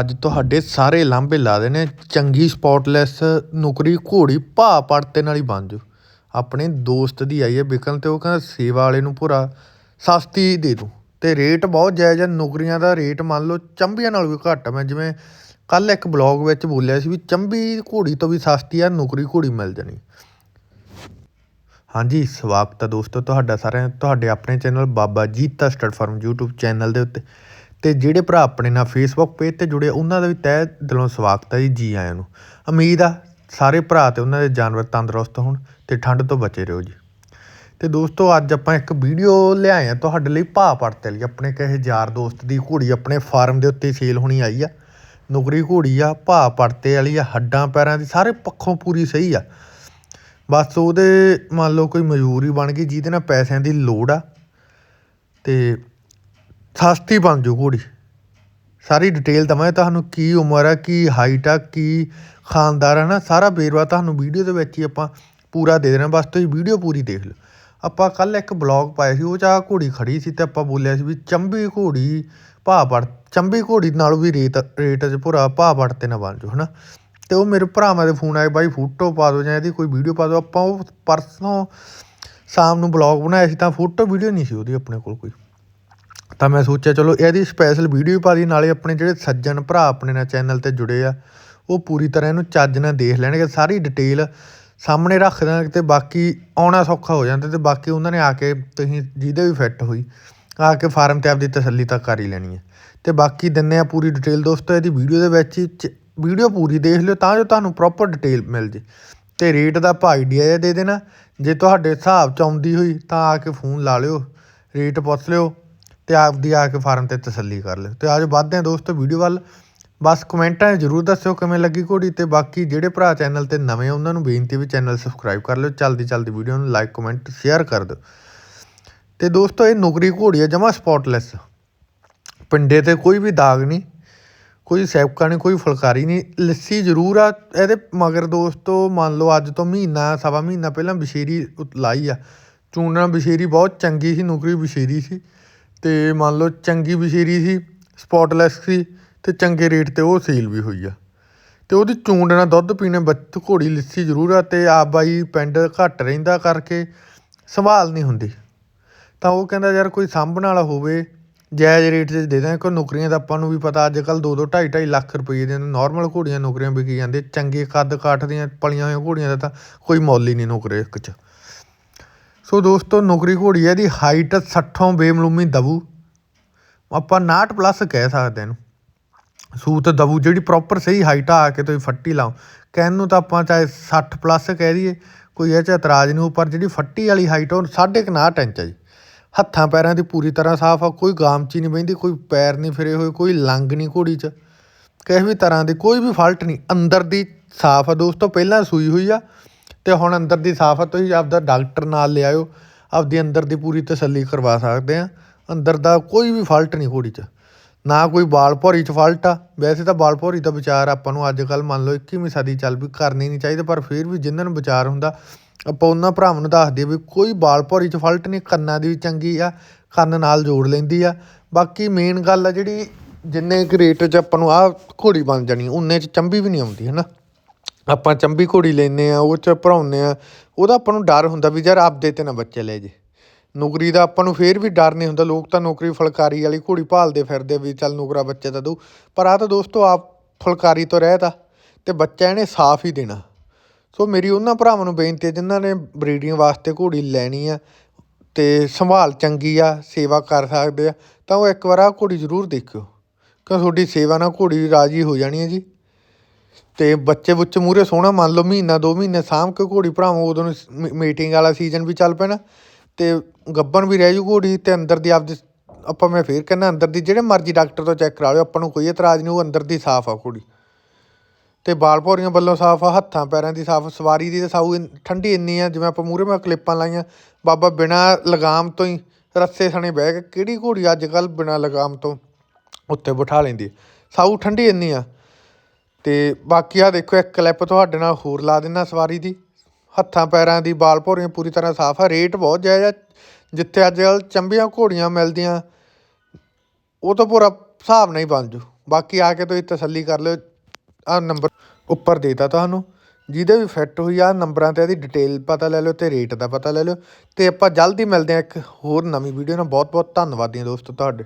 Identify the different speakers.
Speaker 1: ਅੱਜ ਤੁਹਾਡੇ ਸਾਰੇ ਲਾਂਭੇ ਲਾ ਦੇਣੇ। ਚੰਗੀ ਸਪੌਟਲੈਸ ਨੌਕਰੀ, ਘੋੜੀ ਭਾ ਪੜਤੇ ਨਾਲ ਹੀ ਬਣ ਜੂ ਆਪਣੇ ਦੋਸਤ ਦੀ ਆਈ ਹੈ ਵਿਕਣ ਤੇ ਉਹ ਕਹਿੰਦਾ, ਸੇਵਾ ਵਾਲੇ ਨੂੰ ਭੁਰਾ, ਸਸਤੀ ਦੇ ਦੂੰ। ਤੇ ਰੇਟ ਬਹੁਤ ਜਾਇਜ਼ ਹੈ, ਨੌਕਰੀਆਂ ਦਾ ਰੇਟ ਮੰਨ ਲਓ ਚੰਬੀਆਂ ਨਾਲ ਵੀ ਘੱਟ। ਆ। ਮੈਂ ਜਿਵੇਂ ਕੱਲ ਇੱਕ ਬਲੌਗ ਵਿੱਚ ਬੋਲਿਆ ਸੀ ਵੀ ਚੰਬੀ ਘੋੜੀ ਤੋਂ ਵੀ ਸਸਤੀ ਆ, ਨੌਕਰੀ ਘੋੜੀ ਮਿਲ ਜਾਣੀ। ਹਾਂਜੀ, ਸਵਾਗਤ ਹੈ ਦੋਸਤੋ ਤੁਹਾਡਾ ਸਾਰਿਆਂ ਤੁਹਾਡੇ ਆਪਣੇ channel Baba Jita stud farm YouTube channel ਦੇ ਉੱਤੇ। ਤੇ ਜਿਹੜੇ ਭਰਾ ਆਪਣੇ ਨਾਲ ਫੇਸਬੁੱਕ ਪੇਜ ਤੇ ਜੁੜੇ, ਉਹਨਾਂ ਦਾ ਵੀ ਤਹਿ ਦਿਲੋਂ ਸਵਾਗਤ ਹੈ ਜੀ ਜੀ ਆਇਆਂ ਨੂੰ। ਉਮੀਦ ਆ ਸਾਰੇ ਭਰਾ ਤੇ ਉਹਨਾਂ ਦੇ ਜਾਨਵਰ ਤੰਦਰੁਸਤ ਹੋਣ ਤੇ ਠੰਡ ਤੋਂ ਬਚੇ ਰਹੋ ਜੀ। ਤੇ ਦੋਸਤੋ, ਅੱਜ ਆਪਾਂ ਇੱਕ ਵੀਡੀਓ ਲਿਆਏ ਆ ਤੁਹਾਡੇ ਲਈ ਭਾਅ ਪੜਤੇ ਲਈ ਆਪਣੇ ਕਹੇ ਯਾਰ ਦੋਸਤ ਦੀ ਘੋੜੀ ਆਪਣੇ ਫਾਰਮ ਦੇ ਉੱਤੇ ਸੇਲ ਹੋਣੀ ਆਈ ਆ। ਨੁਕਰੀ ਘੋੜੀ ਆ, ਭਾਅ ਪੜਤੇ ਵਾਲੀ ਆ, ਹੱਡਾਂ ਪੈਰਾਂ ਦੀ ਸਾਰੇ ਪੱਖੋਂ ਪੂਰੀ ਸਹੀ ਆ। ਬਸ ਉਹਦੇ ਮੰਨ ਲਓ ਕੋਈ ਮਜਬੂਰੀ ਬਣ ਗਈ, ਜਿਹਦੇ ਨਾਲ ਪੈਸਿਆਂ ਦੀ ਲੋੜ ਆ। ਤੇ ਸਸਤੀ ਬਣ ਜੂ ਘੋੜੀ। ਸਾਰੀ ਡਿਟੇਲ ਦਵਾਂ ਤੁਹਾਨੂੰ ਕੀ ਉਮਰ ਆ, ਕੀ ਹਾਈਟ ਆ, ਕੀ ਖਾਨਦਾਰ ਹੈ ਨਾ, ਸਾਰਾ ਵੇਰਵਾ ਤੁਹਾਨੂੰ ਵੀਡੀਓ ਦੇ ਵਿੱਚ ਹੀ ਆਪਾਂ ਪੂਰਾ ਦੇ ਦੇਣਾ, ਬਸ ਤੁਸੀਂ ਵੀਡੀਓ ਪੂਰੀ ਦੇਖ ਲਓ। ਆਪਾਂ ਕੱਲ ਇੱਕ ਬਲੌਗ ਪਾਇਆ ਸੀ, ਉਹ 'ਚ ਆਹ ਘੋੜੀ ਖੜੀ ਸੀ ਤੇ ਆਪਾਂ ਬੋਲਿਆ ਸੀ ਵੀ ਚੰਬੀ ਘੋੜੀ ਭਾਅ ਪੜ ਚੰਬੀ ਘੋੜੀ ਨਾਲੋਂ ਵੀ ਰੇਟ ਰੇਟ 'ਚ ਭੁਰਾ ਭਾਅ ਪੜ ਤੇ ਨਾ ਬਣ ਜੂ ਹਨਾ। ਤੇ ਉਹ ਮੇਰੇ ਭਰਾਵਾਂ ਦੇ ਫੋਨ ਆਏ, ਬਾਈ ਫੋਟੋ ਪਾ ਦਿਓ ਜਾਂ ਇਹਦੀ ਕੋਈ ਵੀਡੀਓ ਪਾ ਦਿਓ, ਆਪਾਂ ਉਹ ਪਰਸੋਂ ਸ਼ਾਮ ਨੂੰ ਬਲੌਗ ਬਣਾਇਆ ਸੀ ਤਾਂ ਫੋਟੋ ਵੀਡੀਓ ਨਹੀਂ ਸੀ ਉਹਦੀ ਆਪਣੇ ਕੋਲ ਕੋਈ। ਤਾਂ ਮੈਂ ਸੋਚਿਆ ਚਲੋ ਇਹਦੀ ਸਪੈਸ਼ਲ ਵੀਡੀਓ ਪਾ ਦੀ ਨਾਲੇ ਆਪਣੇ ਜਿਹੜੇ ਸੱਜਣ ਭਰਾ ਆਪਣੇ ਨਾਲ ਚੈਨਲ ਤੇ ਜੁੜੇ ਆ, ਉਹ ਪੂਰੀ ਤਰ੍ਹਾਂ ਇਹਨੂੰ ਚੱਜ ਨਾਲ ਦੇਖ ਲੈਣਗੇ, ਸਾਰੀ ਡਿਟੇਲ ਸਾਹਮਣੇ ਰੱਖ ਦੇਣਗੇ ਤੇ ਬਾਕੀ ਆਉਣਾ ਸੌਖਾ ਹੋ ਜਾਂਦਾ ਤੇ ਬਾਕੀ ਉਹਨਾਂ ਨੇ ਆ ਕੇ ਤੁਸੀਂ ਜਿਹਦੇ ਵੀ ਫਿੱਟ ਹੋਈ, ਆ ਕੇ ਫਾਰਮ ਤੇ ਆਪਦੀ ਤਸੱਲੀ ਤਾਂ ਕਰ ਹੀ ਲੈਣੀ ਹੈ ਤੇ ਬਾਕੀ ਦਿੰਨੇ ਆ ਪੂਰੀ ਡਿਟੇਲ ਦੋਸਤੋ, ਇਹਦੀ ਵੀਡੀਓ ਦੇ ਵਿੱਚ ਹੀ ਵੀਡੀਓ ਪੂਰੀ ਦੇਖ ਲਿਓ ਤਾਂ ਜੋ ਤੁਹਾਨੂੰ ਪ੍ਰੋਪਰ ਡਿਟੇਲ ਮਿਲ ਜੇ। ਤੇ ਰੇਟ ਦਾ ਆਪਾਂ ਆਈਡੀਆ ਜਿਹਾ ਦੇ ਦੇਣਾ, ਜੇ ਤੁਹਾਡੇ ਹਿਸਾਬ ਚ ਆਉਂਦੀ ਹੋਈ ਤਾਂ ਆ ਕੇ ਫੋਨ ਲਾ ਲਿਓ ਰੇਟ ਪੁੱਛ ਲਿਓ। ਤੇ ਆਪਦੀ ਆ ਕੇ ਫਾਰਮ ਤੇ ਤਸੱਲੀ ਕਰ ਲਿਓ। ਤੇ ਆਜੋ ਵੱਧਦੇ ਹਾਂ ਦੋਸਤੋ ਵੀਡੀਓ ਵੱਲ। ਬਸ ਕਮੈਂਟਾਂ 'ਚ ਜਰੂਰ ਦੱਸਿਓ ਕਿਵੇਂ ਲੱਗੀ ਘੋੜੀ ਤੇ ਬਾਕੀ ਜਿਹੜੇ ਭਰਾ ਚੈਨਲ ਤੇ ਨਵੇਂ ਉਹਨਾਂ ਨੂੰ ਬੇਨਤੀ ਵੀ ਚੈਨਲ ਸਬਸਕ੍ਰਾਈਬ ਕਰ ਲਿਓ। ਚਲਦੀ ਚਲਦੀ ਵੀਡੀਓ ਨੂੰ ਲਾਈਕ, ਕਮੈਂਟ, ਸ਼ੇਅਰ ਕਰ ਦਿਓ। ਤੇ ਦੋਸਤੋ ਇਹ ਨੁਕਰੀ ਘੋੜੀ ਹੈ ਜਮਾ ਸਪੌਟਲੈਸ। ਪਿੰਡੇ ਤੇ ਕੋਈ ਵੀ ਦਾਗ ਨਹੀਂ, ਕੋਈ ਸੈਪਕਾ ਨਹੀਂ, ਕੋਈ ਫੁਲਕਾਰੀ ਨਹੀਂ। ਲੱਸੀ ਜ਼ਰੂਰ ਆ, ਇਹਦੇ ਮਗਰ ਦੋਸਤੋ ਮੰਨ ਲਓ ਅੱਜ ਤੋਂ ਮਹੀਨਾ, ਸਵਾ ਮਹੀਨਾ ਪਹਿਲਾਂ ਬਸ਼ੇਰੀ ਉਤ- ਲਾਈ ਆ। ਚੂਨਾ ਬਸ਼ੇਰੀ ਬਹੁਤ ਚੰਗੀ ਸੀ, ਨੁਕਰੀ ਬਸ਼ੇਰੀ ਸੀ। ਅਤੇ ਮੰਨ ਲਓ ਚੰਗੀ ਬਸ਼ੇਰੀ ਸੀ ਸਪੌਟਲੈਸ ਸੀ ਅਤੇ ਚੰਗੇ ਰੇਟ ਤੇ ਉਹ ਸੇਲ ਵੀ ਹੋਈ ਆ। ਅਤੇ ਉਹਦੀ ਚੂੰਡ ਨਾਲ ਦੁੱਧ ਪੀਣੇ ਬੱਚ, ਘੋੜੀ ਲੱਸੀ ਜ਼ਰੂਰ ਆ ਅਤੇ ਆ ਪਿੰਡ ਘੱਟ ਰਹਿੰਦਾ ਕਰਕੇ ਸੰਭਾਲ ਨਹੀਂ ਹੁੰਦੀ। ਤਾਂ ਉਹ ਕਹਿੰਦਾ ਯਾਰ ਕੋਈ ਸਾਂਭਣ ਵਾਲਾ ਹੋਵੇ, ਜਾਇਜ਼ ਰੇਟ 'ਚ ਦੇ ਦਾਂ ਕੋਈ ਨੌਕਰੀਆਂ ਦਾ ਆਪਾਂ ਨੂੰ ਵੀ ਪਤਾ ਅੱਜ ਕੱਲ੍ਹ ਦੋ ਦੋ ਢਾਈ ਢਾਈ ਲੱਖ ਰੁਪਈਏ ਦੀਆਂ ਨੋਰਮਲ ਘੋੜੀਆਂ ਨੌਕਰੀਆਂ ਵਿਕੀ ਜਾਂਦੇ, ਚੰਗੇ ਕੱਦ ਕਾਠ ਦੀਆਂ, ਪਲੀਆਂ ਹੋਈਆਂ ਘੋੜੀਆਂ ਦਾ ਤਾਂ ਕੋਈ ਮੁੱਲ ਹੀ ਨਹੀਂ ਨੌਕਰੀ ਇੱਕ 'ਚ। ਸੋ ਦੋਸਤੋ, ਨੌਕਰੀ ਘੋੜੀ ਹੈ ਦੀ ਹਾਈਟ 60 ਬੇਮਲੂਮੀ ਦਬੂ। ਆਪਾਂ 59 ਪਲੱਸ ਕਹਿ ਸਕਦੇ ਇਹਨੂੰ। ਸੂਤ ਦਬੂ, ਜਿਹੜੀ ਪ੍ਰੋਪਰ ਸਹੀ ਹਾਈਟ ਆ ਕੇ ਤੁਸੀਂ ਫੱਟੀ ਲਾਓ। ਕਹਿਣ ਨੂੰ ਤਾਂ ਆਪਾਂ ਚਾਹੇ 60 ਪਲੱਸ ਕਹਿ ਦਈਏ, ਕੋਈ ਇਹ 'ਚ ਇਤਰਾਜ਼ ਨਹੀਂ ਪਰ ਜਿਹੜੀ ਫੱਟੀ ਵਾਲੀ ਹਾਈਟ ਉਹ 59 ਇੰਚ ਹੈ ਜੀ। ਹੱਥਾਂ ਪੈਰਾਂ ਦੀ ਪੂਰੀ ਤਰ੍ਹਾਂ ਸਾਫ਼ ਆ, ਕੋਈ ਗਾਮਚੀ ਨਹੀਂ ਬਹਿੰਦੀ, ਕੋਈ ਪੈਰ ਨਹੀਂ ਫਿਰੇ ਹੋਏ, ਕੋਈ ਲੰਗ ਨਹੀਂ ਘੋੜੀ 'ਚ। ਕਿਸੇ ਵੀ ਤਰ੍ਹਾਂ ਦੀ ਕੋਈ ਵੀ ਫਾਲਟ ਨਹੀਂ, ਅੰਦਰ ਦੀ ਸਾਫ਼ ਆ ਦੋਸਤੋ, ਪਹਿਲਾਂ ਸੂਈ ਹੋਈ ਆ। ਅਤੇ ਹੁਣ ਅੰਦਰ ਦੀ ਸਾਫ਼ ਆ, ਤੁਸੀਂ ਆਪਦਾ ਡਾਕਟਰ ਨਾਲ ਲਿਆਇਓ ਆਪਦੀ ਅੰਦਰ ਦੀ ਪੂਰੀ ਤਸੱਲੀ ਕਰਵਾ ਸਕਦੇ ਹਾਂ ਅੰਦਰ ਦਾ ਕੋਈ ਵੀ ਫਾਲਟ ਨਹੀਂ ਘੋੜੀ 'ਚ। ਨਾ ਕੋਈ ਬਾਲ ਭੌਰੀ 'ਚ ਫਾਲਟ ਆ। ਵੈਸੇ ਤਾਂ ਬਾਲ ਭੌਰੀ ਦਾ ਵਿਚਾਰ ਆਪਾਂ ਨੂੰ ਅੱਜ ਕੱਲ੍ਹ ਮੰਨ ਲਓ 21ਵੀਂ ਸਦੀ ਚੱਲ ਵੀ ਕਰਨੀ ਨਹੀਂ ਚਾਹੀਦਾ, ਪਰ ਫਿਰ ਵੀ ਜਿਨ੍ਹਾਂ ਨੂੰ ਵਿਚਾਰ ਹੁੰਦਾ, ਆਪਾਂ ਉਹਨਾਂ ਭਰਾਵਾਂ ਨੂੰ ਦੱਸਦੇ ਵੀ ਕੋਈ ਬਾਲ ਭੌਰੀ 'ਚ ਫਾਲਟ ਨਹੀਂ, ਕੰਨਾਂ ਦੀ ਵੀ ਚੰਗੀ ਆ, ਕੰਨ ਨਾਲ ਜੋੜ ਲੈਂਦੀ ਆ। ਬਾਕੀ ਮੇਨ ਗੱਲ ਆ ਜਿਹੜੀ ਜਿੰਨੇ ਕੁ ਰੇਟ 'ਚ ਆਪਾਂ ਨੂੰ ਆਹ ਘੋੜੀ ਬਣ ਜਾਣੀ ਉਨੇ 'ਚ ਚੰਬੀ ਵੀ ਨਹੀਂ ਆਉਂਦੀ ਹੈ ਨਾ ਆਪਾਂ ਚੰਬੀ ਘੋੜੀ ਲੈਂਦੇ ਹਾਂ, ਉਹ 'ਚ ਭਰਾਉਂਦੇ ਹਾਂ, ਉਹਦਾ ਆਪਾਂ ਨੂੰ ਡਰ ਹੁੰਦਾ ਵੀ ਯਾਰ ਆਪਦੇ ਤੇ ਨਾ ਬੱਚੇ ਲੈ ਜੇ। ਨੌਕਰੀ ਦਾ ਆਪਾਂ ਨੂੰ ਫਿਰ ਵੀ ਡਰ ਨਹੀਂ ਹੁੰਦਾ, ਲੋਕ ਤਾਂ ਨੌਕਰੀ ਫੁਲਕਾਰੀ ਵਾਲੀ ਘੋੜੀ ਭਾਲਦੇ ਫਿਰਦੇ ਵੀ ਚੱਲ ਨੌਕਰਾ ਬੱਚੇ ਤਾਂ ਦਊ, ਪਰ ਆ ਤਾਂ ਦੋਸਤੋ ਆਪ ਫੁਲਕਾਰੀ ਤੋਂ ਰਹਿਤਾ ਅਤੇ ਬੱਚਾ ਇਹਨੇ ਸਾਫ਼ ਹੀ ਦੇਣਾ। ਸੋ ਮੇਰੀ ਉਹਨਾਂ ਭਰਾਵਾਂ ਨੂੰ ਬੇਨਤੀ ਹੈ, ਜਿਨ੍ਹਾਂ ਨੇ ਬਰੀਡਿੰਗ ਵਾਸਤੇ ਘੋੜੀ ਲੈਣੀ ਆ ਅਤੇ ਸੰਭਾਲ ਚੰਗੀ ਆ, ਸੇਵਾ ਕਰ ਸਕਦੇ ਆ, ਤਾਂ ਉਹ ਇੱਕ ਵਾਰ ਆ ਘੋੜੀ ਜ਼ਰੂਰ ਦੇਖਿਓ ਕਿਉਂ ਤੁਹਾਡੀ ਸੇਵਾ ਨਾਲ ਘੋੜੀ ਰਾਜੀ ਹੋ ਜਾਣੀ ਹੈ ਜੀ। ਤੇ ਬੱਚੇ ਬੁੱਚੇ ਮੂਰੇ ਸੋਹਣਾ, ਮੰਨ ਲਓ ਮਹੀਨਾ, ਦੋ ਮਹੀਨੇ ਸਾਂਭ ਕੇ ਘੋੜੀ ਭਰਾਵਾਂ, ਉਦੋਂ ਨੂੰ ਮੀਟਿੰਗ ਵਾਲਾ ਸੀਜ਼ਨ ਵੀ ਚੱਲ ਪੈਣਾ। ਤੇ ਗੱਬਨ ਵੀ ਰਹਿ ਜੂ ਘੋੜੀ ਤੇ ਅੰਦਰ ਦੀ ਆਪਦੀ, ਆਪਾਂ ਮੈਂ ਫੇਰ ਕਹਿੰਦਾ ਅੰਦਰ ਦੀ, ਜਿਹੜੇ ਮਰਜ਼ੀ ਡਾਕਟਰ ਤੋਂ ਚੈੱਕ ਕਰਾ ਲਿਓ, ਆਪਾਂ ਨੂੰ ਕੋਈ ਇਤਰਾਜ਼ ਨਹੀਂ, ਉਹ ਅੰਦਰ ਦੀ ਸਾਫ਼ ਆ ਘੋੜੀ। ਤੇ ਬਾਲ ਭੌਰੀਆਂ ਵੱਲੋਂ ਸਾਫ਼ ਆ, ਹੱਥਾਂ, ਪੈਰਾਂ ਦੀ ਸਾਫ਼, ਸਵਾਰੀ ਦੀ ਤਾਂ ਸਾਊ ਠੰਡੀ ਇੰਨੀ ਆ, ਜਿਵੇਂ ਆਪਾਂ ਮੂਰੇ ਮੈਂ ਕਲਿੱਪਾਂ ਲਾਈਆਂ, ਬਾਬਾ ਬਿਨਾ ਲਗਾਮ ਤੋਂ ਹੀ ਰੱਸੇ ਸਣੇ ਬਹਿ ਕੇ, ਕਿਹੜੀ ਘੋੜੀ ਅੱਜ ਕੱਲ ਬਿਨਾ ਲਗਾਮ ਤੋਂ ਉੱਤੇ ਬਿਠਾ ਲੈਂਦੀ ਸਾਊ ਠੰਡੀ ਇੰਨੀ ਆ ਤੇ ਬਾਕੀ ਆ ਦੇਖੋ, ਇੱਕ ਕਲਿੱਪ ਤੁਹਾਡੇ ਨਾਲ ਹੋਰ ਲਾ ਦਿੰਨਾ ਸਵਾਰੀ ਦੀ। ਹੱਥਾਂ ਪੈਰਾਂ ਦੀ ਬਾਲ ਭੋਰੀਆਂ ਪੂਰੀ ਤਰ੍ਹਾਂ ਸਾਫ਼ ਆ ਰੇਟ ਬਹੁਤ ਜਾਇਜ਼ ਆ। ਜਿੱਥੇ ਅੱਜ ਕੱਲ੍ਹ ਚੰਬੀਆਂ ਘੋੜੀਆਂ ਮਿਲਦੀਆਂ, ਉਹ ਤਾਂ ਪੂਰਾ ਹਿਸਾਬ ਨਾਲ ਹੀ ਬਣ ਜੂ। ਬਾਕੀ ਆ ਕੇ ਤੁਸੀਂ ਤਸੱਲੀ ਕਰ ਲਿਓ ਆ ਨੰਬਰ ਉੱਪਰ ਦੇਤਾ ਤੁਹਾਨੂੰ। ਜਿਹਦੇ ਵੀ ਫਿੱਟ ਹੋਈ ਆ ਨੰਬਰਾਂ ਤੇ ਇਹਦੀ ਡਿਟੇਲ ਪਤਾ ਲੈ ਲਿਓ ਤੇ ਰੇਟ ਦਾ ਪਤਾ ਲੈ ਲਿਓ। ਤੇ ਆਪਾਂ ਜਲਦੀ ਮਿਲਦੇ ਆ ਇੱਕ ਹੋਰ ਨਵੀਂ ਵੀਡੀਓ ਨਾਲ। ਬਹੁਤ ਬਹੁਤ ਧੰਨਵਾਦੀਆਂ ਦੋਸਤੋ ਤੁਹਾਡੇ।